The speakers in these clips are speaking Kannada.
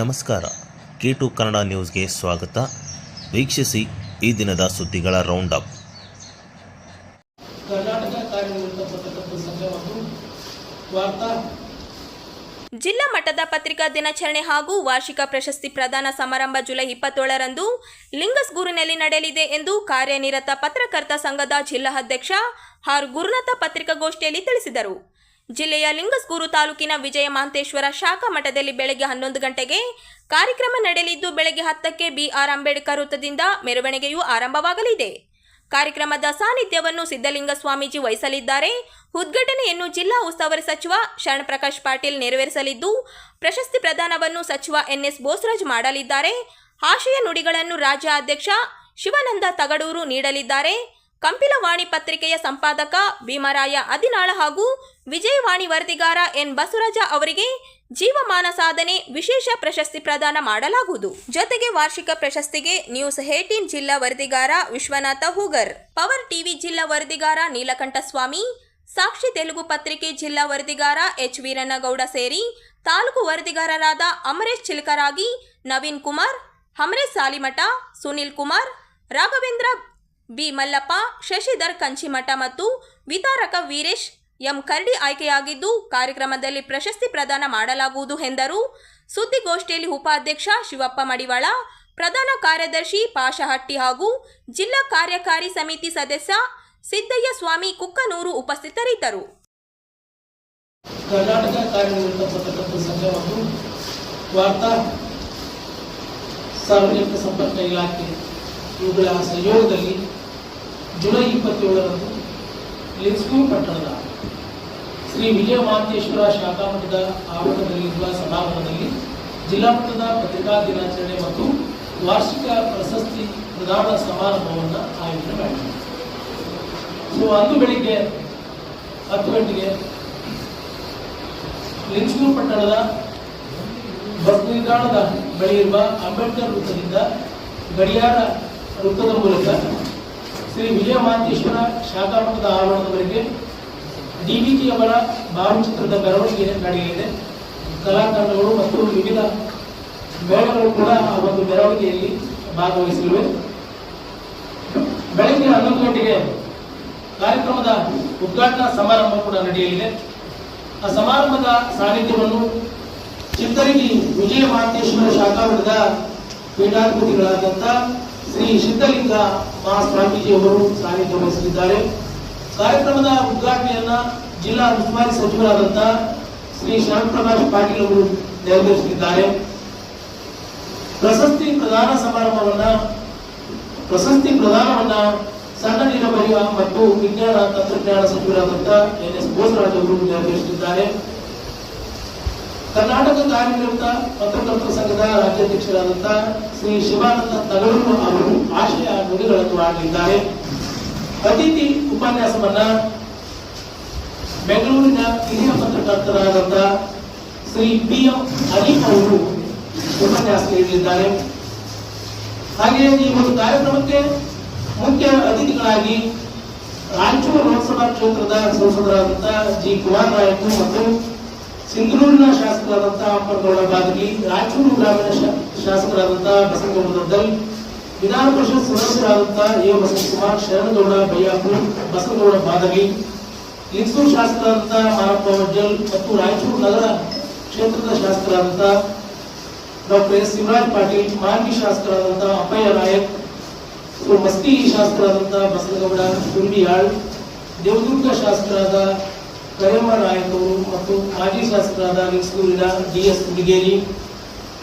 ನಮಸ್ಕಾರ. ಕೆ ಟು ಕನ್ನಡ ನ್ಯೂಸ್ಗೆ ಸ್ವಾಗತ. ವೀಕ್ಷಿಸಿ ಈ ದಿನದ ಸುದ್ದಿಗಳ ರೌಂಡ್ ಅಪ್ ಜಿಲ್ಲಾ ಮಟ್ಟದ ಪತ್ರಿಕಾ ದಿನಾಚರಣೆ ಹಾಗೂ ವಾರ್ಷಿಕ ಪ್ರಶಸ್ತಿ ಪ್ರದಾನ ಸಮಾರಂಭ ಜುಲೈ ಇಪ್ಪತ್ತೇಳರಂದು ಲಿಂಗಸ್ಗೂರಿನಲ್ಲಿ ನಡೆಯಲಿದೆ ಎಂದು ಕಾರ್ಯನಿರತ ಪತ್ರಕರ್ತ ಸಂಘದ ಜಿಲ್ಲಾ ಅಧ್ಯಕ್ಷ ಆರ್ ಗುರುನಾಥ ಪತ್ರಿಕಾಗೋಷ್ಠಿಯಲ್ಲಿ ತಿಳಿಸಿದರು. ಜಿಲ್ಲೆಯ ಲಿಂಗಸ್ಗೂರು ತಾಲೂಕಿನ ವಿಜಯ ಮಹಂತೇಶ್ವರ ಶಾಖಾ ಮಠದಲ್ಲಿ ಬೆಳಗ್ಗೆ ಹನ್ನೊಂದು ಗಂಟೆಗೆ ಕಾರ್ಯಕ್ರಮ ನಡೆಯಲಿದ್ದು, ಬೆಳಗ್ಗೆ ಹತ್ತಕ್ಕೆ ಬಿಆರ್ ಅಂಬೇಡ್ಕರ್ ವೃತ್ತದಿಂದ ಮೆರವಣಿಗೆಯು ಆರಂಭವಾಗಲಿದೆ. ಕಾರ್ಯಕ್ರಮದ ಸಾನ್ನಿಧ್ಯವನ್ನು ಸಿದ್ದಲಿಂಗ ಸ್ವಾಮೀಜಿ ವಹಿಸಲಿದ್ದಾರೆ. ಉದ್ಘಾಟನೆಯನ್ನು ಜಿಲ್ಲಾ ಉಸ್ತುವಾರಿ ಸಚಿವ ಶರಣಪ್ರಕಾಶ್ ಪಾಟೀಲ್ ನೆರವೇರಿಸಲಿದ್ದು, ಪ್ರಶಸ್ತಿ ಪ್ರದಾನವನ್ನು ಸಚಿವ ಎನ್ಎಸ್ ಬೋಸರಾಜ್ ಮಾಡಲಿದ್ದಾರೆ. ಆಶಯ ನುಡಿಗಳನ್ನು ರಾಜ್ಯ ಅಧ್ಯಕ್ಷ ಶಿವಾನಂದ ತಗಡೂರು ನೀಡಲಿದ್ದಾರೆ. ಕಂಪಿಲವಾಣಿ ಪತ್ರಿಕೆಯ ಸಂಪಾದಕ ಭೀಮರಾಯ ಅದಿನಾಳ ಹಾಗೂ ವಿಜಯವಾಣಿ ವರದಿಗಾರ ಎನ್ ಬಸವರಾಜ ಅವರಿಗೆ ಜೀವಮಾನ ಸಾಧನೆ ವಿಶೇಷ ಪ್ರಶಸ್ತಿ ಪ್ರದಾನ ಮಾಡಲಾಗುವುದು. ಜೊತೆಗೆ ವಾರ್ಷಿಕ ಪ್ರಶಸ್ತಿಗೆ ನ್ಯೂಸ್ ಏಟೀನ್ ಜಿಲ್ಲಾ ವರದಿಗಾರ ವಿಶ್ವನಾಥ ಹೂಗರ್, ಪವರ್ ಟಿವಿ ಜಿಲ್ಲಾ ವರದಿಗಾರ ನೀಲಕಂಠ ಸ್ವಾಮಿ ಸಾಕ್ಷಿ ತೆಲುಗು ಪತ್ರಿಕೆ ಜಿಲ್ಲಾ ವರದಿಗಾರ ಎಚ್ ವೀರಣ್ಣಗೌಡ ಸೇರಿ ತಾಲೂಕು ವರದಿಗಾರರಾದ ಅಮರೇಶ್ ಚಿಲ್ಕರಾಗಿ, ನವೀನ್ ಕುಮಾರ್, ಅಮರೇಶ್ ಸಾಲಿಮಠ, ಸುನಿಲ್ ಕುಮಾರ್, ರಾಘವೇಂದ್ರ ಬಿ ಮಲ್ಲಪ್ಪ, ಶಶಿಧರ್, ಕಂಚಿಮಠ ಮತ್ತು ವಿತಾರಕ ವೀರೇಶ್ ಎಂ ಕರಡಿ ಆಯ್ಕೆಯಾಗಿದ್ದು ಕಾರ್ಯಕ್ರಮದಲ್ಲಿ ಪ್ರಶಸ್ತಿ ಪ್ರದಾನ ಮಾಡಲಾಗುವುದು ಎಂದರು. ಸುದ್ದಿಗೋಷ್ಠಿಯಲ್ಲಿ ಉಪಾಧ್ಯಕ್ಷ ಶಿವಪ್ಪ ಮಡಿವಾಳ, ಪ್ರಧಾನ ಕಾರ್ಯದರ್ಶಿ ಪಾಶಹಟ್ಟಿ ಹಾಗೂ ಜಿಲ್ಲಾ ಕಾರ್ಯಕಾರಿ ಸಮಿತಿ ಸದಸ್ಯ ಸಿದ್ದಯ್ಯ ಸ್ವಾಮಿ ಕುಕ್ಕನೂರು ಉಪಸ್ಥಿತರಿದ್ದರು. ಕರ್ನಾಟಕ ಸಂಘ ಮತ್ತು ವಾರ್ತಾ ಸಾರ್ವಜನಿಕ ಸಂಪರ್ಕ ಇಲಾಖೆ ಇವುಗಳ ಸಹಯೋಗದಲ್ಲಿ ಜುಲೈ ಇಪ್ಪತ್ತೇಳರಂದು ಲಿಂಗ್ಸ್ಕೂರ್ ಪಟ್ಟಣದ ಶ್ರೀ ವಿಜಯ ಮಹಾಂತೇಶ್ವರ ಶಾಖಾ ಮಠದ ಆವರಣದಲ್ಲಿರುವ ಸಭಾಂಗಣದಲ್ಲಿ ಜಿಲ್ಲಾ ಮಟ್ಟದ ಪತ್ರಿಕಾ ದಿನಾಚರಣೆ ಮತ್ತು ವಾರ್ಷಿಕ ಪ್ರಶಸ್ತಿ ಪ್ರದಾನ ಸಮಾರಂಭವನ್ನು ಆಯೋಜನೆ ಮಾಡಿದೆ ಸೊ ಅಂದು ಬೆಳಿಗ್ಗೆ ಹತ್ತು ಗಂಟೆಗೆ ಲಿಂಗ್ಸ್ಕೂರ್ ಪಟ್ಟಣದ ಬಸ್ ನಿಲ್ದಾಣದ ಬಳಿ ಇರುವ ಅಂಬೇಡ್ಕರ್ ವೃತ್ತದಿಂದ ಗಡಿಯಾರ ವೃತ್ತದ ಮೂಲಕ ಶ್ರೀ ವಿಜಯ ಮಹಾಂತೇಶ್ವರ ಶಾಖಾ ಮಠದ ಆವರಣದವರೆಗೆ ಡಿಬಿಟಿ ಅವರ ಭಾವಚಿತ್ರದ ಮೆರವಣಿಗೆ ನಡೆಯಲಿದೆ. ಕಲಾತಂಡಗಳು ಮತ್ತು ವಿವಿಧ ಮೇಳಗಳು ಕೂಡ ಆ ಒಂದು ಮೆರವಣಿಗೆಯಲ್ಲಿ ಭಾಗವಹಿಸಿವೆ. ಬೆಳಗ್ಗೆ ಹನ್ನೊಂದು ಗಂಟೆಗೆ ಕಾರ್ಯಕ್ರಮದ ಉದ್ಘಾಟನಾ ಸಮಾರಂಭ ಕೂಡ ನಡೆಯಲಿದೆ. ಆ ಸಮಾರಂಭದ ಸಾನ್ನಿಧ್ಯವನ್ನು ಚಿತ್ತರಿಗಿ ವಿಜಯ ಮಹಾಂತೇಶ್ವರ ಶಾಖಾಮಠದ ಪೀಠಾಧಿಪತಿಗಳಾದಂಥ ಶ್ರೀ ಸಿದ್ಧಲಿಂಗ ಮಹಾಸ್ವಾಮೀಜಿ ಅವರು ಸಾನ್ನಿಧ್ಯ ವಹಿಸಲಿದ್ದಾರೆ. ಕಾರ್ಯಕ್ರಮದ ಉದ್ಘಾಟನೆಯನ್ನ ಜಿಲ್ಲಾ ಉಸ್ತುವಾರಿ ಸಚಿವರಾದಂತಹ ಶ್ರೀ ಶ್ಯಾಮಪ್ರಕಾಶ್ ಪಾಟೀಲ್ ಅವರು ನೆರವೇರಿಸಲಿದ್ದಾರೆ. ಪ್ರಶಸ್ತಿ ಪ್ರದಾನ ಸಮಾರಂಭವನ್ನ ಪ್ರಶಸ್ತಿ ಪ್ರದಾನವನ್ನ ಸಣ್ಣ ನೀರಾವರಿ ಮತ್ತು ವಿಜ್ಞಾನ ತಂತ್ರಜ್ಞಾನ ಸಚಿವರಾದಂತಹ ಎನ್ ಎಸ್ ಬೋಸರಾಜ್ ಅವರು ನೆರವೇರಿಸಲಿದ್ದಾರೆ. ಕರ್ನಾಟಕ ಕಾರ್ಯನಿರತ ಪತ್ರಕರ್ತ ಸಂಘದ ರಾಜ್ಯಾಧ್ಯಕ್ಷರಾದಂಥ ಶ್ರೀ ಶಿವಾನಂದ ತಗರು ಅವರು ಆಶಯ ನುಡಿಗಳನ್ನು ಆಡಲಿದ್ದಾರೆ ಅತಿಥಿ ಉಪನ್ಯಾಸವನ್ನ ಬೆಂಗಳೂರಿನ ಹಿರಿಯ ಪತ್ರಕರ್ತರಾದಂಥ ಶ್ರೀ ಬಿ ಎಂ ಅಲೀಫ್ ಅವರು ಉಪನ್ಯಾಸ ನೀಡಲಿದ್ದಾರೆ ಹಾಗೆಯೇ ಈ ಒಂದು ಕಾರ್ಯಕ್ರಮಕ್ಕೆ ಮುಖ್ಯ ಅತಿಥಿಗಳಾಗಿ ರಾಯಚೂರು ಲೋಕಸಭಾ ಕ್ಷೇತ್ರದ ಸಂಸದರಾದಂತಹ ಜಿ ಕುಮಾರ್ ನಾಯಕ್ ಮತ್ತು ಸಿಂಧನೂರಿನ ಶಾಸಕರಾದಂಥ ಅಪ್ಪನಗೌಡ ಬಾದಗಿ ರಾಯಚೂರು ಗ್ರಾಮೀಣ ಶಾ- ಶಾಸಕರಾದಂಥ ಬಸನಗೌಡ ದದ್ದಲ್ ವಿಧಾನ ಪರಿಷತ್ ಸದಸ್ಯರಾದಂಥ ಎ. ಬಸವಕುಮಾರ್, ಶರಣಗೌಡ ಬಯ್ಯಾಪುರ್ ಬಸನಗೌಡ ಬಾದಗಿ ಲಿಂಗಸೂರು ಶಾಸಕರಾದಂಥ ಮಾರಪ್ಪ ವಜ್ಜಲ್ ಮತ್ತು ರಾಯಚೂರು ನಗರ ಕ್ಷೇತ್ರದ ಶಾಸಕರಾದಂಥ ಡಾಕ್ಟರ್ ಎಸ್ ಶಿವರಾಜ್ ಪಾಟೀಲ್, ಮಾಜಿ ಶಾಸಕರಾದಂಥ ಅಪ್ಪಯ್ಯ ನಾಯಕ್, ಮತ್ತು ಮಸ್ತಿ ಶಾಸಕರಾದಂಥ ಬಸನಗೌಡ ಕುಂಬಿಯಾಳ್ ದೇವದುರ್ಗ ಶಾಸಕರಾದ ಕರೆಯಮ್ಮ ನಾಯಕ್ ಅವರು ಮತ್ತು ಮಾಜಿ ಶಾಸಕರಾದ ಲಿಂಗಸ್ಕೂರಿನ ಡಿ ಎಸ್ ಹುಡುಗೇರಿ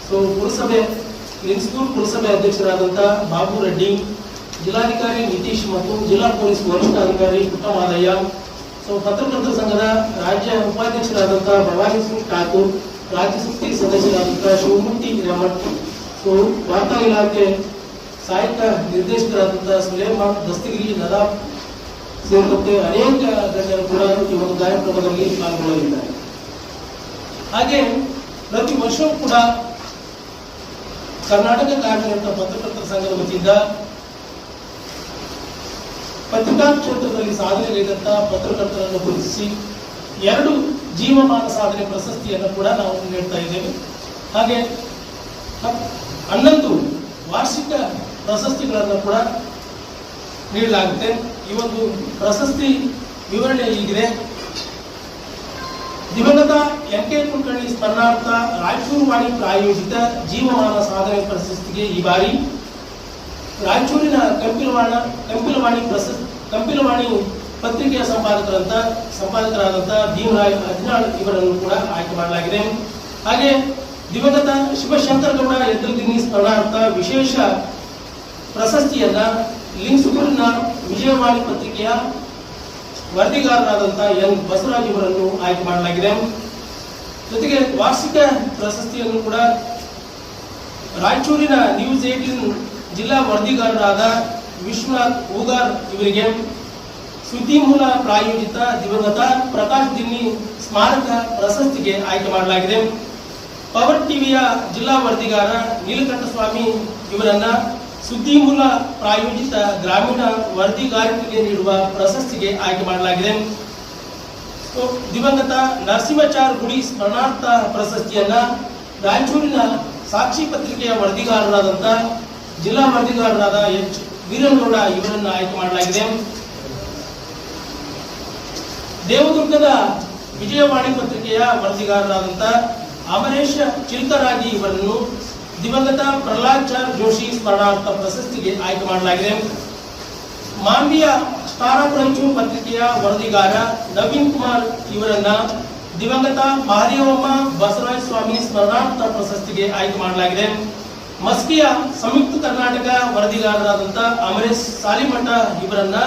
ಸೊ ಪುರಸಭೆ ಲಿಂಗಸ್ಕೂರು ಪುರಸಭೆ ಅಧ್ಯಕ್ಷರಾದಂಥ ಬಾಬು ರೆಡ್ಡಿ, ಜಿಲ್ಲಾಧಿಕಾರಿ ನಿತೀಶ್ ಮತ್ತು ಜಿಲ್ಲಾ ಪೊಲೀಸ್ ವರಿಷ್ಠಾಧಿಕಾರಿ ಪುಟ್ಟಮಾಲಯ್ಯ. ಸೊ ಪತ್ರಕರ್ತರ ಸಂಘದ ರಾಜ್ಯ ಉಪಾಧ್ಯಕ್ಷರಾದಂಥ ಭವಾನಿ ಸಿಂಗ್ ಠಾಕೂರ್, ರಾಜ್ಯ ಸಮಿತಿ ಸದಸ್ಯರಾದಂಥ ಶಿವಮೂರ್ತಿ ರಮಣ್ ಸೊ ವಾರ್ತಾ ಇಲಾಖೆ ಸಹಾಯಕ ನಿರ್ದೇಶಕರಾದಂಥ ಸುಲೇಮಾನ್ ದಸ್ತಗಿರಿ ನದಾಬ್ ಸೇರಿದಂತೆ ಅನೇಕ ಗಣ್ಯರು ಕೂಡ ಈ ಒಂದು ಕಾರ್ಯಕ್ರಮದಲ್ಲಿ ಪಾಲ್ಗೊಳ್ಳಲಿದ್ದಾರೆ. ಹಾಗೆ ಪ್ರತಿ ವರ್ಷವೂ ಕೂಡ ಕರ್ನಾಟಕ ಕಾರ್ಯನಿರತ ಪತ್ರಕರ್ತರ ಸಂಘದ ವತಿಯಿಂದ ಪತ್ರಿಕಾ ಕ್ಷೇತ್ರದಲ್ಲಿ ಸಾಧನೆಗೈದಂತಹ ಪತ್ರಕರ್ತರನ್ನು ಗುರುತಿಸಿ ಎರಡು ಜೀವಮಾನ ಸಾಧನೆ ಪ್ರಶಸ್ತಿಯನ್ನು ಕೂಡ ನಾವು ನೀಡ್ತಾ ಇದ್ದೇವೆ. ಹಾಗೆ ಹನ್ನೊಂದು ವಾರ್ಷಿಕ ಪ್ರಶಸ್ತಿಗಳನ್ನು ಕೂಡ ನೀಡಲಾಗುತ್ತೆ. ಒಂದು ಪ್ರಶಸ್ತಿ ವಿವರಣೆ ಹೀಗಿದೆ. ದಿವಂಗತ ಎಂ ಕೆ ಕುಲಕರ್ಣಿ ಸ್ಮರಣಾರ್ಥ ರಾಯಚೂರು ವಾಣಿ ಪ್ರಾಯೋಜಿತ ಜೀವಮಾನ ಸಾಧನೆ ಪ್ರಶಸ್ತಿಗೆ ಈ ಬಾರಿ ರಾಯಚೂರಿನ ಕಂಪಿಲವಾಣ, ಕಂಪಿಲವಾಣಿ ಪ್ರಶಸ್ತಿ, ಕಂಪಿಲವಾಣಿ ಪತ್ರಿಕೆಯ ಸಂಪಾದಕರಂತ ಸಂಪಾದಕರಾದಂಥ ಭೀಮರಾಯ್ ಅಜ್ನಾಳ್ ಇವರನ್ನು ಕೂಡ ಆಯ್ಕೆ ಮಾಡಲಾಗಿದೆ. ಹಾಗೆ ದಿವಂಗತ ಶಿವಶಂಕರಗೌಡ ಎದ್ದಲ್ಗಿನ್ನಿ ಸ್ಮರಣಾರ್ಥ ವಿಶೇಷ ಪ್ರಶಸ್ತಿಯನ್ನ ಲಿಂಗ್ಸುಗೂರಿನ ವಿಜಯವಾಣಿ ಪತ್ರಿಕೆಯ ವರದಿಗಾರರಾದಂತಹ ಎನ್. ಬಸವರಾಜ್ ಇವರನ್ನು ಆಯ್ಕೆ ಮಾಡಲಾಗಿದೆ. ಜೊತೆಗೆ ವಾರ್ಷಿಕ ಪ್ರಶಸ್ತಿಯನ್ನು ಕೂಡ ರಾಯಚೂರಿನ ನ್ಯೂಸ್ ಏಟೀನ್ ಜಿಲ್ಲಾ ವರದಿಗಾರರಾದ ವಿಶ್ವನಾಥ್ ಹೂಗಾರ್ ಇವರಿಗೆ ಸುದ್ದಿ ಮೂಲ ಪ್ರಾಯೋಜಿತ ದಿವಂಗತ ಪ್ರಕಾಶ್ ದಿನ್ನಿ ಸ್ಮಾರಕ ಪ್ರಶಸ್ತಿಗೆ ಆಯ್ಕೆ ಮಾಡಲಾಗಿದೆ. ಪವರ್ ಟಿವಿಯ ಜಿಲ್ಲಾ ವರದಿಗಾರ ನೀಲಕಂಠಸ್ವಾಮಿ ಇವರನ್ನ ಸುದ್ದಿ ಮೂಲ ಪ್ರಾಯೋಜಿತ ಗ್ರಾಮೀಣ ವರದಿಗಾರಿಕೆಗೆ ನೀಡುವ ಪ್ರಶಸ್ತಿಗೆ ಆಯ್ಕೆ ಮಾಡಲಾಗಿದೆ. ದಿವಂಗತ ನರಸಿಂಹಚಾರ್ ಗುಡಿ ಸ್ಮರಣಾರ್ಥ ಪ್ರಶಸ್ತಿಯನ್ನ ರಾಯಚೂರಿನ ಸಾಕ್ಷಿ ಪತ್ರಿಕೆಯ ವರದಿಗಾರರಾದಂತ ಜಿಲ್ಲಾ ವರದಿಗಾರರಾದ ಎಚ್. ವೀರನಗೌಡ ಇವರನ್ನು ಆಯ್ಕೆ ಮಾಡಲಾಗಿದೆ. ದೇವದುರ್ಗದ ವಿಜಯವಾಣಿ ಪತ್ರಿಕೆಯ ವರದಿಗಾರರಾದಂತ ಅಮರೇಶ ಚಿಲ್ಕರಾಗಿ ಇವರನ್ನು ದಿವಂಗತ ಪ್ರಹ್ಲಾದ್ ಚಾರ್ ಜೋಶಿ ಸ್ಮರಣಾರ್ಥ ಪ್ರಶಸ್ತಿಗೆ ಆಯ್ಕೆ ಮಾಡಲಾಗಿದೆ. ಮಾಂಬಿಯ ಸ್ಟಾರ್ ಪತ್ರಿಕೆಯ ವರದಿಗಾರ ನವೀನ್ ಕುಮಾರ್ ಇವರನ್ನ ದಿವಂಗತ ಮಹದೇವಮ್ಮ ಬಸವರಾಜ ಸ್ವಾಮಿ ಸ್ಮರಣಾರ್ಥ ಪ್ರಶಸ್ತಿಗೆ ಆಯ್ಕೆ ಮಾಡಲಾಗಿದೆ. ಮಸ್ಕಿಯ ಸಂಯುಕ್ತ ಕರ್ನಾಟಕ ವರದಿಗಾರರಾದಂಥ ಅಮರೇಶ್ ಸಾಲಿಮಠ ಇವರನ್ನ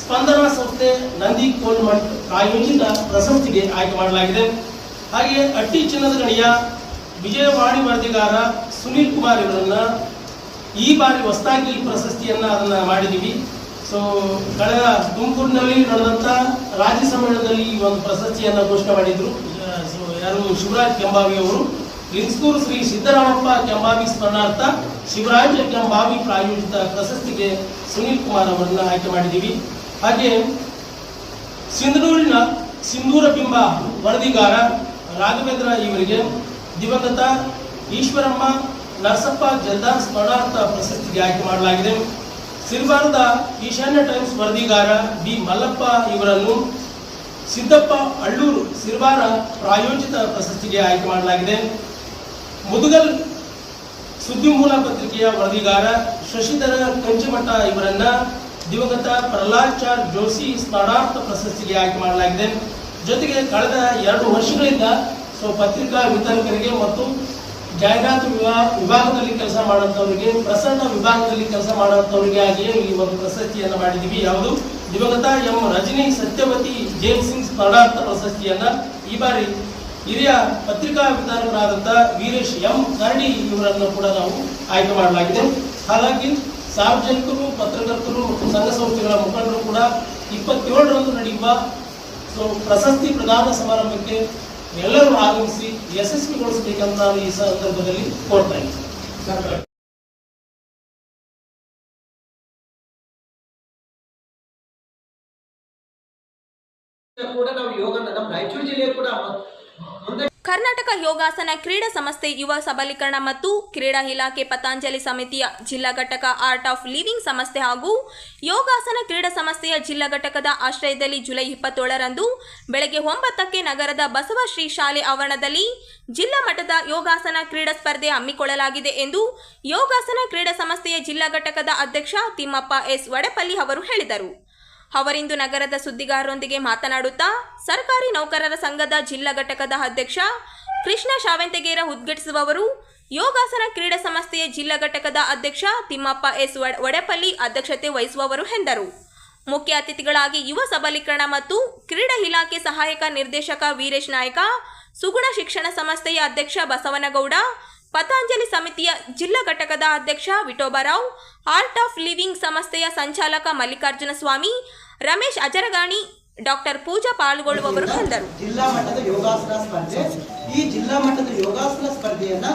ಸ್ಪಂದನ ಸಂಸ್ಥೆ ನಂದಿ ಕೋಲ್ಮಠ್ ಆಯೋಜಿತ ಪ್ರಶಸ್ತಿಗೆ ಆಯ್ಕೆ ಮಾಡಲಾಗಿದೆ. ಹಾಗೆಯೇ ಅಟ್ಟಿ ಚಿನ್ನದ ಗಣಿಯ ವಿಜಯವಾಣಿ ವರದಿಗಾರ ಸುನೀಲ್ ಕುಮಾರ್ ಇವರನ್ನ ಈ ಬಾರಿ ಹೊಸದಾಗಿ ಪ್ರಶಸ್ತಿಯನ್ನ ಅದನ್ನ ಮಾಡಿದೀವಿ. ಸೊ ಕಳೆದ ತುಮಕೂರಿನಲ್ಲಿ ನಡೆದಂತ ರಾಜ್ಯ ಸಮ್ಮೇಳನದಲ್ಲಿ ಈ ಒಂದು ಪ್ರಶಸ್ತಿಯನ್ನ ಘೋಷಣೆ ಮಾಡಿದ್ರು. ಸೊ ಯಾರು ಶಿವರಾಜ್ ಕೆಂಬಾವಿ ಅವರು. ಲಿನ್ಸ್ಕೂರು ಶ್ರೀ ಸಿದ್ದರಾಮಪ್ಪ ಕೆಂಬಾವಿ ಸ್ಮರಣಾರ್ಥ ಶಿವರಾಜ್ ಕೆಂಬಾವಿ ಪ್ರಾಯೋಜಿತ ಪ್ರಶಸ್ತಿಗೆ ಸುನೀಲ್ ಕುಮಾರ್ ಅವರನ್ನ ಆಯ್ಕೆ ಮಾಡಿದ್ದೀವಿ ಹಾಗೆ ಸಿಂಧನೂರಿನ ಸಿಂಧೂರ ಬಿಂಬ ವರದಿಗಾರ ರಾಘವೇಂದ್ರ ಇವರಿಗೆ, ದಿವಂಗತ ಈಶ್ವರಮ್ಮ ನರಸಪ್ಪ ಜಲ್ದಾರ್ ಸ್ಮರಣಾರ್ಥ ಪ್ರಶಸ್ತಿಗೆ ಆಯ್ಕೆ ಮಾಡಲಾಗಿದೆ. ಸಿಲ್ವಾರದ ಈಶಾನ್ಯ ಟೈಮ್ಸ್ ವರದಿಗಾರ ಬಿ. ಮಲ್ಲಪ್ಪ ಇವರನ್ನು ಸಿದ್ದಪ್ಪ ಅಳ್ಳೂರು ಸಿಲ್ವಾರ ಪ್ರಾಯೋಜಿತ ಪ್ರಶಸ್ತಿಗೆ ಆಯ್ಕೆ ಮಾಡಲಾಗಿದೆ. ಮುದುಗಲ್ ಸುದ್ದಿ ಮೂಲ ಪತ್ರಿಕೆಯ ವರದಿಗಾರ ಶಶಿಧರ ಕಂಚಿಮಠ ಇವರನ್ನ ದಿವಂಗತ ಪ್ರಹ್ಲಾದ್ ಚಾರ್ ಜೋಶಿ ಸ್ಮರಣಾರ್ಥ ಪ್ರಶಸ್ತಿಗೆ ಆಯ್ಕೆ ಮಾಡಲಾಗಿದೆ. ಜೊತೆಗೆ ಕಳೆದ ಎರಡು ವರ್ಷಗಳಿಂದ ಸೊ ಪತ್ರಿಕಾ ವಿತರಕರಿಗೆ ಮತ್ತು ಜಾಹೀರಾತು ವಿಭಾ- ವಿಭಾಗದಲ್ಲಿ ಕೆಲಸ ಮಾಡುವಂಥವ್ರಿಗೆ ಪ್ರಸನ್ನ ವಿಭಾಗದಲ್ಲಿ ಕೆಲಸ ಮಾಡುವಂಥವ್ರಿಗೆ ಆಗಿಯೇ ಈ ಒಂದು ಪ್ರಶಸ್ತಿಯನ್ನು ಮಾಡಿದ್ದೀವಿ. ಯಾವುದು? ದಿವಂಗತ ಎಂ. ರಜನಿ ಸತ್ಯವತಿ ಜೇಮ್ ಸಿಂಗ್ ಸ್ಮರಣಾರ್ಥ ಪ್ರಶಸ್ತಿಯನ್ನ ಈ ಬಾರಿ ಹಿರಿಯ ಪತ್ರಿಕಾ ವಿತರಕರಾದಂಥ ವೀರೇಶ್ ಎಂ. ಕರಣಿ ಇವರನ್ನು ಕೂಡ ನಾವು ಆಯ್ಕೆ ಮಾಡಲಾಗಿದೆ. ಹಾಗಾಗಿ ಸಾರ್ವಜನಿಕರು, ಪತ್ರಕರ್ತರು ಮತ್ತು ಸಂಘ ಸಂಸ್ಥೆಗಳ ಮುಖಂಡರು ಕೂಡ ಇಪ್ಪತ್ತೇಳರಂದು ನಡೆಯುವ ಸೊ ಪ್ರಶಸ್ತಿ ಪ್ರದಾನ ಸಮಾರಂಭಕ್ಕೆ ಎಲ್ಲರೂ ಆಗಮಿಸಿ ಯಶಸ್ವಿಗೊಳಿಸಬೇಕಂತ ನಾನು ಈ ಸಂದರ್ಭದಲ್ಲಿ ಕೋರ್ತಾ ಇದ್ದೀನಿ. ಕೂಡ ನಾವು ಯೋಗ ನಮ್ಮ ರಾಯಚೂರು ಜಿಲ್ಲೆಯ ಕೂಡ ಕರ್ನಾಟಕ ಯೋಗಾಸನ ಕ್ರೀಡಾ ಸಂಸ್ಥೆ ಯುವ ಸಬಲೀಕರಣ ಮತ್ತು ಕ್ರೀಡಾ ಇಲಾಖೆ ಪತಾಂಜಲಿ ಸಮಿತಿಯ ಜಿಲ್ಲಾ ಘಟಕ ಆರ್ಟ್ ಆಫ್ ಲಿವಿಂಗ್ ಸಂಸ್ಥೆ ಹಾಗೂ ಯೋಗಾಸನ ಕ್ರೀಡಾ ಸಂಸ್ಥೆಯ ಜಿಲ್ಲಾ ಘಟಕದ ಆಶ್ರಯದಲ್ಲಿ ಜುಲೈ ಇಪ್ಪತ್ತೇಳರಂದು ಬೆಳಗ್ಗೆ ಒಂಬತ್ತಕ್ಕೆ ನಗರದ ಬಸವಶ್ರೀ ಶಾಲೆ ಆವರಣದಲ್ಲಿ ಜಿಲ್ಲಾ ಮಟ್ಟದ ಯೋಗಾಸನ ಕ್ರೀಡಾ ಸ್ಪರ್ಧೆ ಹಮ್ಮಿಕೊಳ್ಳಲಾಗಿದೆ ಎಂದು ಯೋಗಾಸನ ಕ್ರೀಡಾ ಸಂಸ್ಥೆಯ ಜಿಲ್ಲಾ ಘಟಕದ ಅಧ್ಯಕ್ಷ ತಿಮ್ಮಪ್ಪ ಎಸ್ ವಡಪಲ್ಲಿ ಅವರು ಹೇಳಿದರು. ಅವರಿಂದು ನಗರದ ಸುದ್ದಿಗಾರರೊಂದಿಗೆ ಮಾತನಾಡುತ್ತಾ ಸರ್ಕಾರಿ ನೌಕರರ ಸಂಘದ ಜಿಲ್ಲಾ ಘಟಕದ ಅಧ್ಯಕ್ಷ ಕೃಷ್ಣ ಶಾವಂತಗೇರ ಉದ್ಘಾಟಿಸುವವರು, ಯೋಗಾಸನ ಕ್ರೀಡಾ ಸಂಸ್ಥೆಯ ಜಿಲ್ಲಾ ಘಟಕದ ಅಧ್ಯಕ್ಷ ತಿಮ್ಮಪ್ಪ ಎಸ್ ವಡೆಪಲ್ಲಿ ಅಧ್ಯಕ್ಷತೆ ವಹಿಸುವವರು ಎಂದರು. ಮುಖ್ಯ ಅತಿಥಿಗಳಾಗಿ ಯುವ ಸಬಲೀಕರಣ ಮತ್ತು ಕ್ರೀಡಾ ಇಲಾಖೆ ಸಹಾಯಕ ನಿರ್ದೇಶಕ ವೀರೇಶ್ ನಾಯಕ, ಸುಗುಣ ಶಿಕ್ಷಣ ಸಂಸ್ಥೆಯ ಅಧ್ಯಕ್ಷ ಬಸವನಗೌಡ ಪತಾಂಜಲಿ ಸಮಿತಿಯ ಜಿಲ್ಲಾ ಘಟಕದ ಅಧ್ಯಕ್ಷ ವಿಠೋಬರಾವ್ ಆರ್ಟ್ ಆಫ್ ಲಿವಿಂಗ್ ಸಂಸ್ಥೆಯ ಸಂಚಾಲಕ ಮಲ್ಲಿಕಾರ್ಜುನ ಸ್ವಾಮಿ, ರಮೇಶ್ ಅಜರಗಾಣಿ ಡಾಕ್ಟರ್ ಪೂಜಾ ಪಾಲ್ಗೊಳ್ಳುವವರು ಬಂದರು. ಜಿಲ್ಲಾ ಮಟ್ಟದ ಯೋಗಾಸನ ಸ್ಪರ್ಧೆ, ಈ ಜಿಲ್ಲಾ ಮಟ್ಟದ ಯೋಗಾಸನ ಸ್ಪರ್ಧೆಯನ್ನ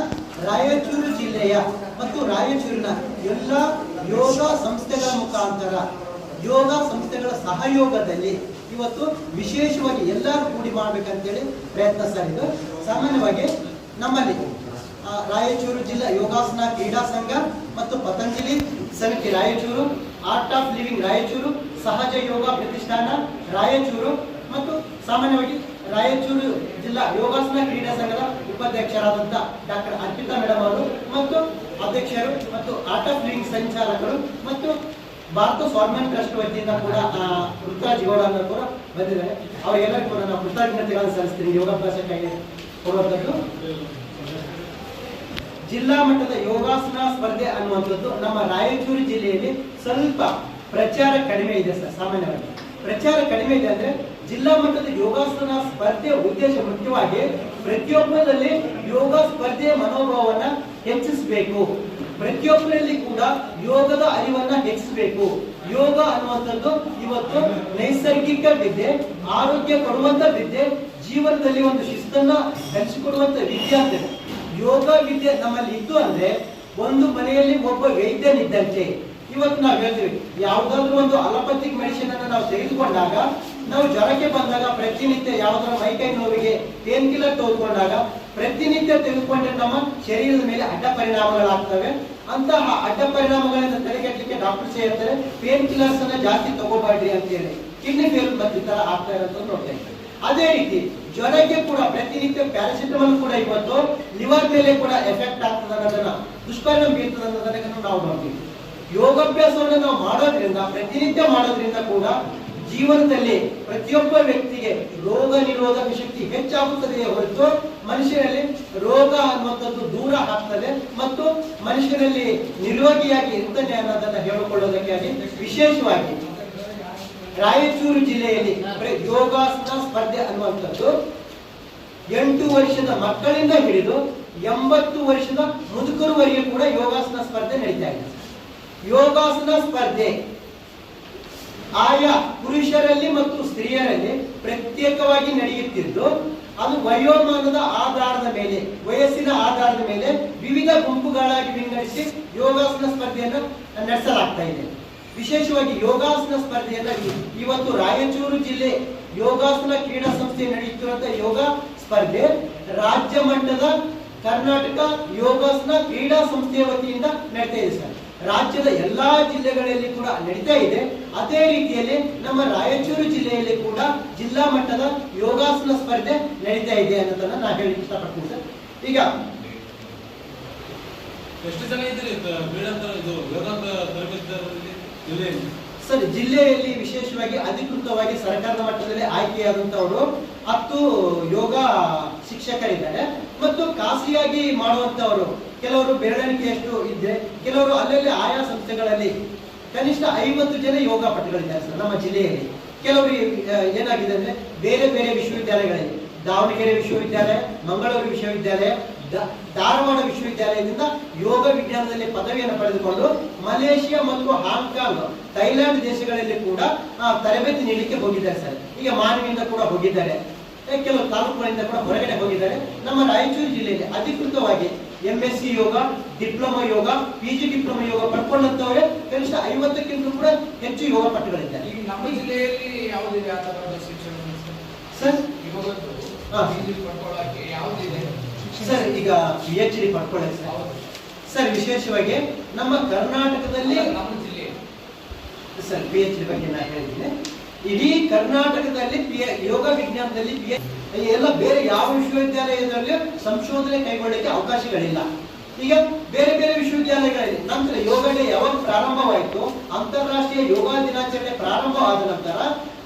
ರಾಯಚೂರು ಜಿಲ್ಲೆಯ ಮತ್ತು ರಾಯಚೂರಿನ ಎಲ್ಲ ಯೋಗ ಸಂಸ್ಥೆಗಳ ಮುಖಾಂತರ, ಯೋಗ ಸಂಸ್ಥೆಗಳ ಸಹಯೋಗದಲ್ಲಿ ಇವತ್ತು ವಿಶೇಷವಾಗಿ ಎಲ್ಲರೂ ಕೂಡಿ ಮಾಡಬೇಕಂತೇಳಿ ಪ್ರಯತ್ನ ಸಾರಿದ್ದು ಸಾಮಾನ್ಯವಾಗಿ ನಮ್ಮಲ್ಲಿ ರಾಯಚೂರು ಜಿಲ್ಲಾ ಯೋಗಾಸನ ಕ್ರೀಡಾ ಸಂಘ ಮತ್ತು ಪತಂಜಲಿ ಸಮಿತಿ Raichur art of living Raichur, Sahaja Yoga Pratishthana Raichur ಮತ್ತು ಸಾಮಾನ್ಯವಾಗಿ ರಾಯಚೂರು ಜಿಲ್ಲಾ ಯೋಗಾಸನ ಕ್ರೀಡಾ ಸಂಘದ ಉಪಾಧ್ಯಕ್ಷರಾದಂತಹ ಡಾಕ್ಟರ್ ಅರ್ಪಿತಾ ಮೇಡಮ್ ಅವರು ಮತ್ತು ಅಧ್ಯಕ್ಷರು ಮತ್ತು ಆರ್ಟ್ ಆಫ್ ಲಿವಿಂಗ್ ಸಂಚಾಲಕರು ಮತ್ತು ಭಾರತ ಸ್ವಾಮಿಯನ್ ಟ್ರಸ್ಟ್ ವತಿಯಿಂದ ಕೂಡ ಋತುರಾಜ್ ಗೌಡ ಅವರು ಕೂಡ ಬಂದಿದ್ದಾರೆ. ಅವರೆಲ್ಲರಿಗೂ ಕೂಡ ನಾವು ಕೃತಜ್ಞತೆಗಳನ್ನು ಸಲ್ಲಿಸ್ತೀನಿ ಯೋಗಾಭ್ಯಾಸಕ್ಕಾಗಿ ಕೊಡುವಂಥದ್ದು. ಜಿಲ್ಲಾ ಮಟ್ಟದ ಯೋಗಾಸನ ಸ್ಪರ್ಧೆ ಅನ್ನುವಂಥದ್ದು ನಮ್ಮ ರಾಯಚೂರು ಜಿಲ್ಲೆಯಲ್ಲಿ ಸ್ವಲ್ಪ ಪ್ರಚಾರ ಕಡಿಮೆ ಇದೆ ಸರ್, ಸಾಮಾನ್ಯವಾಗಿ. ಪ್ರಚಾರ ಕಡಿಮೆ ಇದೆ ಅಂದ್ರೆ ಜಿಲ್ಲಾ ಮಟ್ಟದ ಯೋಗಾಸನ ಸ್ಪರ್ಧೆ ಉದ್ದೇಶ ಮುಖ್ಯವಾಗಿ ಪ್ರತಿಯೊಬ್ಬರಲ್ಲಿ ಯೋಗ ಸ್ಪರ್ಧೆಯ ಮನೋಭಾವವನ್ನ ಹೆಚ್ಚಿಸಬೇಕು. ಪ್ರತಿಯೊಬ್ಬರಲ್ಲಿ ಕೂಡ ಯೋಗದ ಅರಿವನ್ನ ಹೆಚ್ಚಿಸಬೇಕು. ಯೋಗ ಅನ್ನುವಂಥದ್ದು ಇವತ್ತು ನೈಸರ್ಗಿಕ ವಿದ್ಯೆ, ಆರೋಗ್ಯ ಕೊಡುವಂತ ವಿದ್ಯೆ, ಜೀವನದಲ್ಲಿ ಒಂದು ಶಿಸ್ತನ್ನ ಕಲಿಸಿಕೊಡುವಂತ ವಿದ್ಯೆ ಅಂತ. ಯೋಗ ವಿದ್ಯೆ ನಮ್ಮಲ್ಲಿ ಇತ್ತು ಅಂದ್ರೆ ಒಂದು ಮನೆಯಲ್ಲಿ ಒಬ್ಬ ವೈದ್ಯನಿದ್ದಂತೆ. ಇವತ್ತು ನಾವು ಹೇಳ್ತೀವಿ, ಯಾವುದಾದ್ರೂ ಒಂದು ಅಲೋಪತಿಕ್ ಮೆಡಿಸಿನ್ ಅನ್ನು ನಾವು ತೆಗೆದುಕೊಂಡಾಗ, ನಾವು ಜ್ವರಕ್ಕೆ ಬಂದಾಗ ಪ್ರತಿನಿತ್ಯ ಯಾವ್ದಾದ್ರು ಮೈಕೈ ನೋವಿಗೆ ಪೇನ್ ಕಿಲ್ಲರ್ ತೆಗೆದುಕೊಂಡಾಗ ಪ್ರತಿನಿತ್ಯ ತೆಗೆದುಕೊಂಡ್ರೆ ನಮ್ಮ ಶರೀರದ ಮೇಲೆ ಅಡ್ಡ ಪರಿಣಾಮಗಳಾಗ್ತವೆ. ಅಂತಹ ಅಡ್ಡ ಪರಿಣಾಮಗಳನ್ನು ತಡೆಗಟ್ಟಲಿಕ್ಕೆ ಡಾಕ್ಟರ್ಸ್ ಹೇಳ್ತಾರೆ ಪೇನ್ ಕಿಲ್ಲರ್ಸ್ ಅನ್ನ ಜಾಸ್ತಿ ತಗೋಬೇಡ್ರಿ ಅಂತ ಹೇಳಿ ಕಿಡ್ನಿ ಫೇಲ್ ಮತ್ತಿತರ ತರ ಆಗ್ತಾ ಇರೋದು ನೋಡ್ತಾ ಇದ್ದಾರೆ ಅದೇ ರೀತಿ ಜ್ವರಕ್ಕೆ ಕೂಡ, ಪ್ರತಿನಿತ್ಯ ಪ್ಯಾರಾಸಿಟಮಾಲ್ ಕೂಡ ಇವತ್ತು ಲಿವರ್ ಮೇಲೆ ಕೂಡ ಎಫೆಕ್ಟ್ ಆಗ್ತದೆ ಅನ್ನೋದನ್ನ, ದುಷ್ಪರಿಣಾಮ ಬೀರ್ತದೆ ಅನ್ನೋದನ್ನ ನಾವು ನೋಡ್ತೀವಿ. ಯೋಗಾಭ್ಯಾಸವನ್ನು ನಾವು ಮಾಡೋದ್ರಿಂದ, ಪ್ರತಿನಿತ್ಯ ಮಾಡೋದ್ರಿಂದ ಕೂಡ ಜೀವನದಲ್ಲಿ ಪ್ರತಿಯೊಬ್ಬ ವ್ಯಕ್ತಿಗೆ ರೋಗ ನಿರೋಧಕ ಶಕ್ತಿ ಹೆಚ್ಚಾಗುತ್ತದೆ ಹೊರತು ಮನುಷ್ಯರಲ್ಲಿ ರೋಗ ಅನ್ನುವಂಥದ್ದು ದೂರ ಆಗ್ತದೆ ಮತ್ತು ಮನುಷ್ಯರಲ್ಲಿ ನಿರೋಗಿಯಾಗಿ ಇರ್ತಾನೆ ಅನ್ನೋದನ್ನ ಹೇಳಿಕೊಳ್ಳೋದಕ್ಕಾಗಿ ವಿಶೇಷವಾಗಿ ರಾಯಚೂರು ಜಿಲ್ಲೆಯಲ್ಲಿ ಯೋಗಾಸನ ಸ್ಪರ್ಧೆ ಅನ್ನುವಂಥದ್ದು ಎಂಟು ವರ್ಷದ ಮಕ್ಕಳಿಂದ ಹಿಡಿದು ಎಂಬತ್ತು ವರ್ಷದ ಮುದುಕರುವರೆಗೆ ಕೂಡ ಯೋಗಾಸನ ಸ್ಪರ್ಧೆ ನಡೀತಾ ಇದೆ. ಯೋಗಾಸನ ಸ್ಪರ್ಧೆ ಆಯಾ ಪುರುಷರಲ್ಲಿ ಮತ್ತು ಸ್ತ್ರೀಯರಲ್ಲಿ ಪ್ರತ್ಯೇಕವಾಗಿ ನಡೆಯುತ್ತಿದ್ದು, ಅದು ವಯೋಮಾನದ ಆಧಾರದ ಮೇಲೆ, ವಯಸ್ಸಿನ ಆಧಾರದ ಮೇಲೆ ವಿವಿಧ ಗುಂಪುಗಳಾಗಿ ವಿಂಗಡಿಸಿ ಯೋಗಾಸನ ಸ್ಪರ್ಧೆಯನ್ನು ನಡೆಸಲಾಗ್ತಾ ಇದೆ. ವಿಶೇಷವಾಗಿ ಯೋಗಾಸನ ಸ್ಪರ್ಧೆಯಲ್ಲಿ ಇವತ್ತು ರಾಯಚೂರು ಜಿಲ್ಲೆ ಯೋಗಾಸನ ಕ್ರೀಡಾ ಸಂಸ್ಥೆ ನಡೆಯುತ್ತಿರುವಂತಹ ಯೋಗ ಸ್ಪರ್ಧೆ ರಾಜ್ಯ ಮಟ್ಟದ ಕರ್ನಾಟಕ ಯೋಗಾಸನ ಕ್ರೀಡಾ ಸಂಸ್ಥೆಯ ವತಿಯಿಂದ ನಡೀತಾ ಇದೆ ಸರ್. ರಾಜ್ಯದ ಎಲ್ಲಾ ಜಿಲ್ಲೆಗಳಲ್ಲಿ ಕೂಡ ನಡೀತಾ ಇದೆ. ಅದೇ ರೀತಿಯಲ್ಲಿ ನಮ್ಮ ರಾಯಚೂರು ಜಿಲ್ಲೆಯಲ್ಲಿ ಕೂಡ ಜಿಲ್ಲಾ ಮಟ್ಟದ ಯೋಗಾಸನ ಸ್ಪರ್ಧೆ ನಡೀತಾ ಇದೆ ಅನ್ನೋದನ್ನ ನಾ ಹೇಳಿ ಇಷ್ಟಪಡ್ತೀನಿ ಸರ್. ಈಗ ಎಷ್ಟು ಜನ ಇದ್ದೀರಿ? ಇದು ಯೋಗ ತರಬೇತಿ ಸರ್, ಜಿಲ್ಲೆಯಲ್ಲಿ ವಿಶೇಷವಾಗಿ ಅಧಿಕೃತವಾಗಿ ಸರ್ಕಾರದ ಮಟ್ಟದಲ್ಲಿ ಆಯ್ಕೆಯಾದಂತವರು ಹತ್ತು ಯೋಗ ಶಿಕ್ಷಕರಿದ್ದಾರೆ. ಮತ್ತು ಖಾಸಗಿಯಾಗಿ ಮಾಡುವಂತವರು ಕೆಲವರು ಬೆರಳಿಕೆಯಷ್ಟು ಇದ್ರೆ, ಕೆಲವರು ಅಲ್ಲಲ್ಲಿ ಆಯಾ ಸಂಸ್ಥೆಗಳಲ್ಲಿ ಕನಿಷ್ಠ ಐವತ್ತು ಜನ ಯೋಗ ಪಟುಗಳಿದ್ದಾರೆ ಸರ್ ನಮ್ಮ ಜಿಲ್ಲೆಯಲ್ಲಿ. ಕೆಲವರು ಏನಾಗಿದೆ ಅಂದ್ರೆ ಬೇರೆ ಬೇರೆ ವಿಶ್ವವಿದ್ಯಾಲಯಗಳಲ್ಲಿ, ದಾವಣಗೆರೆ ವಿಶ್ವವಿದ್ಯಾಲಯ, ಮಂಗಳೂರು ವಿಶ್ವವಿದ್ಯಾಲಯ ಧಾರವಾಡ ವಿಶ್ವವಿದ್ಯಾಲಯದಿಂದ ಯೋಗ ವಿಜ್ಞಾನದಲ್ಲಿ ಪದವಿಯನ್ನು ಪಡೆದುಕೊಂಡು ಮಲೇಷಿಯಾ ಮತ್ತು ಹಾಂಗ್ಕಾಂಗ್ ಥೈಲ್ಯಾಂಡ್ ದೇಶಗಳಲ್ಲಿ ಕೂಡ ತರಬೇತಿ ನೀಡಲಿಕ್ಕೆ ಹೋಗಿದ್ದಾರೆ ಸರ್. ಈಗ ಮಾನವಿಯಿಂದ ಕೂಡ ಹೋಗಿದ್ದಾರೆ. ಕೆಲವು ತಾಲೂಕುಗಳಿಂದ ಕೂಡ ಹೊರಗಡೆ ಹೋಗಿದ್ದಾರೆ. ನಮ್ಮ ರಾಯಚೂರು ಜಿಲ್ಲೆಯಲ್ಲಿ ಅಧಿಕೃತವಾಗಿ M S C yoga diploma yoga P G diploma yoga ಪಡ್ಕೊಂಡಂತವರೇ ಕನಿಷ್ಠ ಐವತ್ತಕ್ಕಿಂತ ಕೂಡ ಹೆಚ್ಚು ಯೋಗ ಪಟ್ಟುಗಳಿದ್ದಾರೆ ಈಗ ನಮ್ಮ ಜಿಲ್ಲೆಯಲ್ಲಿ ಯಾವುದಿದೆ ಆ ತರಹದ ಶಿಕ್ಷಣ? ಸರ್? ಯೋಗದ್ದು ಪಡ್ಕೊಳ್ಳೋಕೆ ಯಾವುದಿದೆ? ಸರ್, ಈಗ ಪಿ ಎಚ್ ಡಿ ಪಡ್ಕೊಳ್ಳಿ ಸರ್ ಸರ್ ವಿಶೇಷವಾಗಿ ನಮ್ಮ ಕರ್ನಾಟಕದಲ್ಲಿ ಸರ್ ಪಿ ಎಚ್ ಡಿ ಬಗ್ಗೆ ನಾನು ಹೇಳಿದ್ದೀನಿ ಇಡೀ ಕರ್ನಾಟಕದಲ್ಲಿ ಪಿ- ಯೋಗ ವಿಜ್ಞಾನದಲ್ಲಿ ಪಿ ಎಲ್ಲ ಬೇರೆ ಯಾವ ವಿಶ್ವವಿದ್ಯಾಲಯದಲ್ಲಿ ಸಂಶೋಧನೆ ಕೈಗೊಳ್ಳಲಿಕ್ಕೆ ಅವಕಾಶಗಳಿಲ್ಲ. ಈಗ ಬೇರೆ ಬೇರೆ ವಿಶ್ವವಿದ್ಯಾಲಯಗಳಲ್ಲಿ, ನಂತರ ಯೋಗ ಡೇ ಯಾವಾಗ ಪ್ರಾರಂಭವಾಯಿತು, ಅಂತಾರಾಷ್ಟ್ರೀಯ ಯೋಗ ದಿನಾಚರಣೆ ಪ್ರಾರಂಭವಾದ ನಂತರ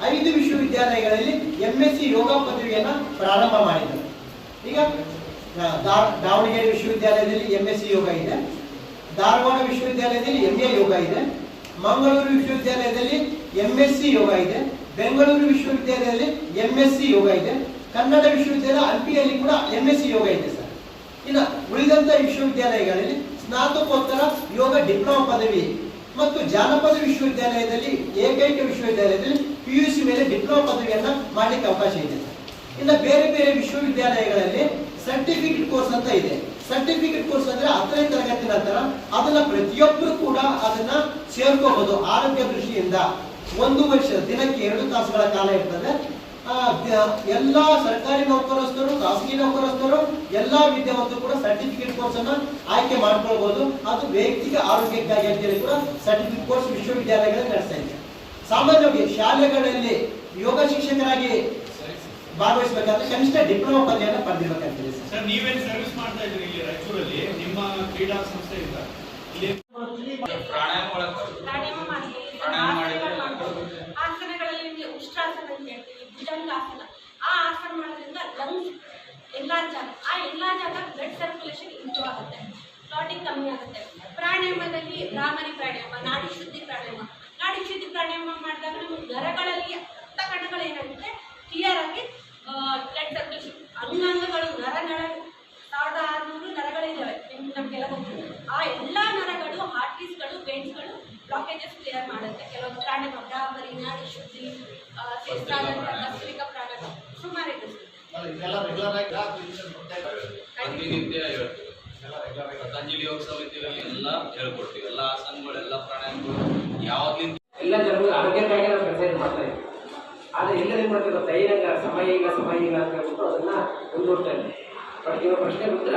ಐದು ವಿಶ್ವವಿದ್ಯಾಲಯಗಳಲ್ಲಿ ಎಂ ಎಸ್ ಸಿ ಯೋಗ ಪದವಿಯನ್ನ ಪ್ರಾರಂಭ ಮಾಡಿದರು. ಈಗ ದಾವಣಗೆರೆ ವಿಶ್ವವಿದ್ಯಾಲಯದಲ್ಲಿ ಎಂ ಎಸ್ ಸಿ ಯೋಗ ಇದೆ. ಧಾರವಾಡ ವಿಶ್ವವಿದ್ಯಾಲಯದಲ್ಲಿ ಎಂ ಎ ಯೋಗ ಇದೆ. ಮಂಗಳೂರು ವಿಶ್ವವಿದ್ಯಾಲಯದಲ್ಲಿ ಎಂ ಎಸ್ ಸಿ ಯೋಗ ಇದೆ. ಬೆಂಗಳೂರು ವಿಶ್ವವಿದ್ಯಾಲಯದಲ್ಲಿ ಎಂ ಎಸ್ ಸಿ ಯೋಗ ಇದೆ. ಕನ್ನಡ ವಿಶ್ವವಿದ್ಯಾಲಯ ಅಲ್ಪಿಯಲ್ಲಿ ಕೂಡ ಎಂ ಎಸ್ ಸಿ ಯೋಗ ಇದೆ ಸರ್. ಇನ್ನು ಉಳಿದಂತ ವಿಶ್ವವಿದ್ಯಾಲಯಗಳಲ್ಲಿ ಸ್ನಾತಕೋತ್ತರ ಯೋಗ ಡಿಪ್ಲೊಮಾ ಪದವಿ ಮತ್ತು ಜಾನಪದ ವಿಶ್ವವಿದ್ಯಾಲಯದಲ್ಲಿ ಏಕೈಕ ವಿಶ್ವವಿದ್ಯಾಲಯದಲ್ಲಿ ಪಿ ಯು ಸಿ ಮೇಲೆ ಡಿಪ್ಲೊಮಾ ಪದವಿಯನ್ನು ಮಾಡಲಿಕ್ಕೆ ಅವಕಾಶ ಇದೆ ಇನ್ನು ಬೇರೆ ಬೇರೆ ವಿಶ್ವವಿದ್ಯಾಲಯಗಳಲ್ಲಿ ಸರ್ಟಿಫಿಕೇಟ್ ಕೋರ್ಸ್ ಅಂತ ಇದೆ. ಸರ್ಟಿಫಿಕೇಟ್ ಕೋರ್ಸ್ ಅಂದ್ರೆ ಹತ್ತನೇ ತರಗತಿ ನಂತರ ಅದನ್ನ ಪ್ರತಿಯೊಬ್ಬರು ಕೂಡ ಅದನ್ನ ಸೇರ್ಕೋಬಹುದು ಆರೋಗ್ಯ ದೃಷ್ಟಿಯಿಂದ. ಒಂದು ವರ್ಷ, ದಿನಕ್ಕೆ ಎರಡು ತಾಸುಗಳ ಕಾಲ ಇರ್ತದೆ. ಎಲ್ಲಾ ಸರ್ಕಾರಿ ನೌಕರಸ್ಥರು, ಖಾಸಗಿ ನೌಕರಸ್ಥರು, ಎಲ್ಲಾ ವಿದ್ಯಾವಂತರು ಕೂಡ ಸರ್ಟಿಫಿಕೇಟ್ ಕೋರ್ಸ್ ಅನ್ನ ಆಯ್ಕೆ ಮಾಡ್ಕೊಳ್ಬಹುದು ಅದು ವೈಯಕ್ತಿಕ ಆರೋಗ್ಯಕ್ಕಾಗಿ ಅಂತೇಳಿ ಕೂಡ ಸರ್ಟಿಫಿಕೇಟ್ ಕೋರ್ಸ್ ವಿಶ್ವವಿದ್ಯಾಲಯಗಳಲ್ಲಿ ನಡೆಸ್ತಾ ಇದೆ ಸಾಮಾನ್ಯವಾಗಿ ಶಾಲೆಗಳಲ್ಲಿ ಭಾಗವಹಿಸಬೇಕಾದ್ರೆ ಕನಿಷ್ಠ ಡಿಪ್ಲೊಮಾ ಪದವಿಯನ್ನು ಪಡೆದಿರಬೇಕಾಗ್ತದೆ ಸರ್. ನೀವೇನು ಸರ್ವಿಸ್ ಮಾಡ್ತಾ ಇದ್ರಿ ಇಲ್ಲಿ ರಾಯಚೂರಲ್ಲಿ? ನಿಮ್ಮ ಕ್ರೀಡಾ ಸಂಸ್ಥೆಯಿಂದ ಇಲ್ಲಿ ಪ್ರಾಣಾಯಾಮ ಪ್ರಾಣಾಯಾಮ ಮಾಡ್ತೀವಿ ಪ್ರಾಣಾಯಾಮ ಮಾಡ್ತೀವಿ. ಆಸನಗಳಲ್ಲಿ ನಿಮಗೆ ಉಷ್ಟ್ರಾಸನ ಅಂತ ಹೇಳ್ತೀವಿ ಭುಜಂಗಾಸನ ಆ ಆಸನ ಮಾಡೋದ್ರಿಂದ ಲಂಗ್ಸ್ ಎಲ್ಲಾ ಜಾಗ ಆ ಎಲ್ಲಾ ಜಾಗ ಬ್ಲಡ್ ಸರ್ಕ್ಯುಲೇಷನ್ ಇಂಪ್ರೂವ್ ಆಗುತ್ತೆ. ಕ್ಲಾಟಿಂಗ್ ಕಮ್ಮಿ ಆಗುತ್ತೆ. ಪ್ರಾಣಾಯಾಮದಲ್ಲಿ ರಾಮನೇ ಪ್ರಾಣಾಯಾಮ ನಾಡಿ ಶುದ್ಧಿ ಪ್ರಾಣಾಯಾಮ. ನಾಡಿ ಶುದ್ಧಿ ಪ್ರಾಣಾಯಾಮ ಮಾಡಿದಾಗ ನಮ್ಮ ನರಗಳಲ್ಲಿ ರಕ್ತ ಕಣಗಳು ಏನಾಗುತ್ತೆ? ಕ್ಲಿಯರ್ ಆಗಿ ಬ್ಲಡ್ ಸರ್ಕ್ಯುಲೇಷನ್ ಅಂಗಾಂಗಗಳು ನರ ನರ ಸಾವಿರದ ಆರುನೂರು ನರಗಳಿದ್ದಾವೆ. ನಿಮ್ಗೆ ನಮಗೆಲ್ಲ ಗೊತ್ತು ಆ ಎಲ್ಲ ನರಗಳು ಹಾರ್ಟಿಸ್ಗಳು ವೇನ್ಸ್ಗಳು ಬ್ಲಾಕೇಜಸ್ ಕ್ಲಿಯರ್ ಮಾಡುತ್ತೆ. ಕೆಲವೊಂದು ಬ್ರಾಹ್ಮರಿ ನಾಡಿ ಶುದ್ಧಿ ಆ, ಶಿಸ್ತಾನಂದ ಕಸ್ತೂರಿಕ ಪ್ರಾಣಾಯಾಮ ಸುಮಾರು ಇದೆ ಪ್ರತಿನಿತ್ಯ ಹೇಳ್ತೀವಿ. ಪತಂಜಲಿ ಯೋಗ ಸಮಿತಿಯಲ್ಲಿ ಎಲ್ಲ ಹೇಳ್ಕೊಡ್ತೀವಿ. ಎಲ್ಲ ಆಸನಗಳು ಎಲ್ಲ ಪ್ರಾಣಾಯಾಮಗಳು ಯಾವಾಗ್ಲಿಂದ ಎಲ್ಲ ಜನರು ಆರೋಗ್ಯಕ್ಕಾಗಿ ನಾವು ಕೆಲಸ ಮಾಡ್ತಾ ಇದ್ದೀವಿ. ಆದರೆ ಎಲ್ಲರಿಗೂ ಮಾಡ್ತಾರೆ ಏನಂಗ ಸಮಯ ಇಲ್ಲ ಸಮಯ ಇಲ್ಲ ಅಂತ ಹೇಳ್ಬಿಟ್ಟು ಅದನ್ನ ಮುಂದೂಡ್ತಾ ಬಟ್ ಇವಾಗ ಪ್ರಶ್ನೆ ಉತ್ತರ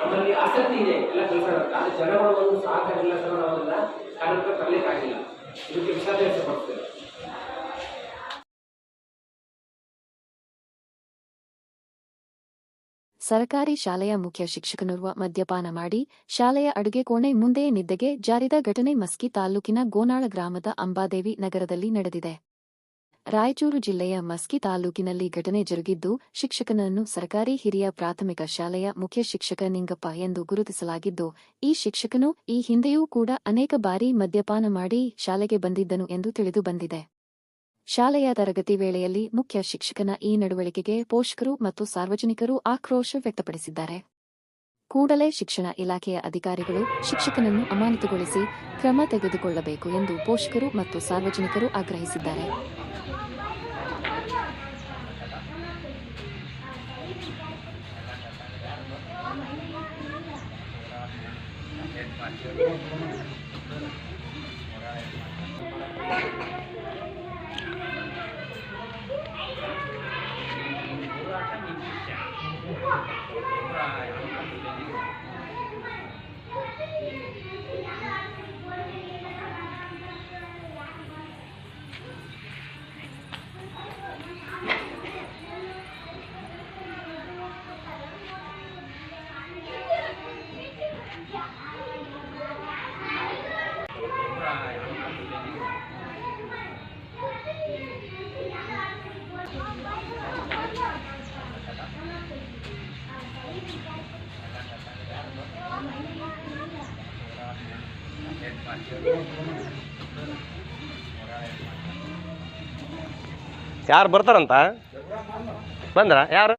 ನಮ್ಮಲ್ಲಿ ಆಸಕ್ತಿ ಇದೆ ಎಲ್ಲ ಕೆಲಸ ಆದರೆ ಜನಗಳ ಒಂದು ಸಹಕಾರ ಇಲ್ಲ ಸಹ ನಾವು ಕಾರಣಕ್ಕೆ ಕಾರ್ಯಕ್ಕೆ ತರಲಿಕ್ಕಾಗಿಲ್ಲ ಇದಕ್ಕೆ ವಿಷಾದ ವ್ಯಕ್ತಪಡಿಸ್ತೇವೆ ಸರಕಾರಿ ಶಾಲೆಯ ಮುಖ್ಯ ಶಿಕ್ಷಕನೋರ್ವ ಮದ್ಯಪಾನ ಮಾಡಿ, ಶಾಲೆಯ ಅಡುಗೆ ಕೋಣೆ ಮುಂದೆಯೇ ನಿದ್ದೆಗೆ ಜಾರಿದ ಘಟನೆ ಮಸ್ಕಿ ತಾಲೂಕಿನ ಗೋನಾಳ ಗ್ರಾಮದ ಅಂಬಾದೇವಿ ನಗರದಲ್ಲಿ ನಡೆದಿದೆ. ರಾಯಚೂರು ಜಿಲ್ಲೆಯ ಮಸ್ಕಿ ತಾಲೂಕಿನಲ್ಲಿ ಘಟನೆ ಜರುಗಿದ್ದು, ಶಿಕ್ಷಕನನ್ನು ಸರ್ಕಾರಿ ಹಿರಿಯ ಪ್ರಾಥಮಿಕ ಶಾಲೆಯ ಮುಖ್ಯ ಶಿಕ್ಷಕ ನಿಂಗಪ್ಪ ಎಂದು ಗುರುತಿಸಲಾಗಿದ್ದು, ಈ ಶಿಕ್ಷಕನು ಈ ಹಿಂದೆಯೂ ಕೂಡ ಅನೇಕ ಬಾರಿ ಮದ್ಯಪಾನ ಮಾಡಿ ಶಾಲೆಗೆ ಬಂದಿದ್ದನು ಎಂದು ತಿಳಿದು ಬಂದಿದೆ. ಶಾಲೆಯ ತರಗತಿ ವೇಳೆಯಲ್ಲಿ ಮುಖ್ಯ ಶಿಕ್ಷಕನ ಈ ನಡವಳಿಕೆಗೆ ಪೋಷಕರು ಮತ್ತು ಸಾರ್ವಜನಿಕರು ಆಕ್ರೋಶ ವ್ಯಕ್ತಪಡಿಸಿದ್ದಾರೆ. ಕೂಡಲೇ ಶಿಕ್ಷಣ ಇಲಾಖೆಯ ಅಧಿಕಾರಿಗಳು ಶಿಕ್ಷಕನನ್ನು ಅಮಾನತುಗೊಳಿಸಿ ಕ್ರಮ ತೆಗೆದುಕೊಳ್ಳಬೇಕು ಎಂದು ಪೋಷಕರು ಮತ್ತು ಸಾರ್ವಜನಿಕರು ಆಗ್ರಹಿಸಿದ್ದಾರೆ. ಯಾರು ಬರ್ತಾರಂತ? ಬಂದ್ರ? ಯಾರು?